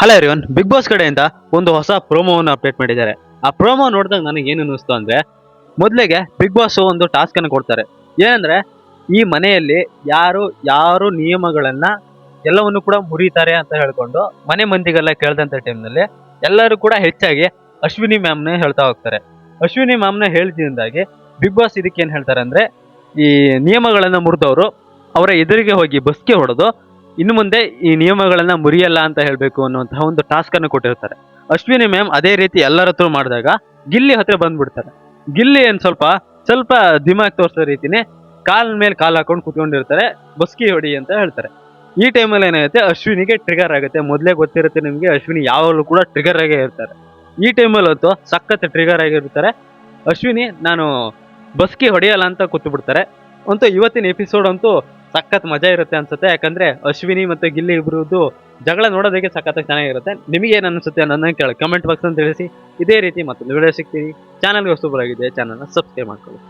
Hello everyone big boss ಕಡೆಯಿಂದ ಒಂದು ಹೊಸ ಪ್ರೋಮೋವನ್ನು ಅಪ್ಡೇಟ್ ಮಾಡಿದ್ದಾರೆ. ಆ ಪ್ರೋಮೋ ನೋಡಿದಾಗ ನನಗೆ ಏನು ಅನ್ನಿಸ್ತು ಅಂದರೆ, ಮೊದಲಿಗೆ ಬಿಗ್ ಬಾಸ್ ಒಂದು ಟಾಸ್ಕ್ ಅನ್ನು ಕೊಡ್ತಾರೆ. ಏನಂದ್ರೆ, ಈ ಮನೆಯಲ್ಲಿ ಯಾರು ಯಾರು ನಿಯಮಗಳನ್ನ ಎಲ್ಲವನ್ನು ಕೂಡ ಮುರಿತಾರೆ ಅಂತ ಹೇಳ್ಕೊಂಡು, ಮನೆ ಮಂದಿಗೆಲ್ಲ ಕೇಳ್ದಂತ ಟೈಮ್ನಲ್ಲಿ ಎಲ್ಲರೂ ಕೂಡ ಹೆಚ್ಚಾಗಿ ಅಶ್ವಿನಿ ಮ್ಯಾಮ್ನೇ ಹೇಳ್ತಾ ಹೋಗ್ತಾರೆ. ಅಶ್ವಿನಿ ಮ್ಯಾಮ್ನ ಹೇಳ್ತಿದ್ದಾಗಿ ಬಿಗ್ ಬಾಸ್ ಇದಕ್ಕೆ ಏನು ಹೇಳ್ತಾರೆ ಅಂದರೆ, ಈ ನಿಯಮಗಳನ್ನು ಮುರಿದವರು ಅವರ ಎದುರಿಗೆ ಹೋಗಿ ಬಸ್ಗೆ ಹೊಡೆದು ಇನ್ನು ಮುಂದೆ ಈ ನಿಯಮಗಳನ್ನ ಮುರಿಯಲ್ಲ ಅಂತ ಹೇಳಬೇಕು ಅನ್ನುವಂತಹ ಒಂದು ಟಾಸ್ಕ್ ಅನ್ನು ಕೊಟ್ಟಿರ್ತಾರೆ. ಅಶ್ವಿನಿ ಮ್ಯಾಮ್ ಅದೇ ರೀತಿ ಎಲ್ಲರ ಹತ್ರ ಮಾಡಿದಾಗ ಗಿಲ್ಲಿ ಹತ್ರ ಬಂದ್ಬಿಡ್ತಾರೆ. ಗಿಲ್ಲಿ ಏನ್ ಸ್ವಲ್ಪ ಸ್ವಲ್ಪ ದಿಮಾಗ್ ತೋರಿಸೋ ರೀತಿನೇ ಕಾಲ್ ಮೇಲೆ ಕಾಲ್ ಹಾಕೊಂಡು ಕುತ್ಕೊಂಡಿರ್ತಾರೆ, ಬಸ್ಕಿ ಹೊಡಿ ಅಂತ ಹೇಳ್ತಾರೆ. ಈ ಟೈಮಲ್ಲಿ ಏನಾಗುತ್ತೆ, ಅಶ್ವಿನಿಗೆ ಟ್ರಿಗರ್ ಆಗುತ್ತೆ. ಮೊದಲೇ ಗೊತ್ತಿರುತ್ತೆ ನಿಮಗೆ, ಅಶ್ವಿನಿ ಯಾವಾಗಲೂ ಕೂಡ ಟ್ರಿಗರ್ ಆಗೇ ಇರ್ತಾರೆ. ಈ ಟೈಮಲ್ಲಿ ಅಂತೂ ಸಖತ್ ಟ್ರಿಗರ್ ಆಗಿರ್ತಾರೆ. ಅಶ್ವಿನಿ, ನಾನು ಬಸ್ಕಿ ಹೊಡೆಯಲ್ಲ ಅಂತ ಕೂತು ಬಿಡ್ತಾರೆ ಅಂತೂ ಇವತ್ತಿನ ಎಪಿಸೋಡ್ ಅಂತೂ ಸಖತ್ ಮಜಾ ಇರುತ್ತೆ ಅನ್ಸುತ್ತೆ. ಯಾಕಂದ್ರೆ ಅಶ್ವಿನಿ ಮತ್ತೆ ಗಿಲ್ಲಿ ಇಬ್ಬರದ್ದು ಜಗಳ ನೋಡೋದಕ್ಕೆ ಸಖತ್ ಚೆನ್ನಾಗಿರುತ್ತೆ. ನಿಮಗೆ ಏನ್ ಅನ್ಸುತ್ತೆ ಅನ್ನೋದನ್ನ ಕೇಳಿ ಕಮೆಂಟ್ ಬಾಕ್ಸ್ ಅಂತ ತಿಳಿಸಿ. ಇದೇ ರೀತಿ ಮತ್ತೊಂದು ವಿಡಿಯೋ ಸಿಗ್ತೀವಿ ಚಾನಲ್ಗೆ ಆಗಿದೆ ಚಾನಲ್ನ ಸಬ್ಸ್ಕ್ರೈಬ್ ಮಾಡ್ಕೊಳ್ಳಿ.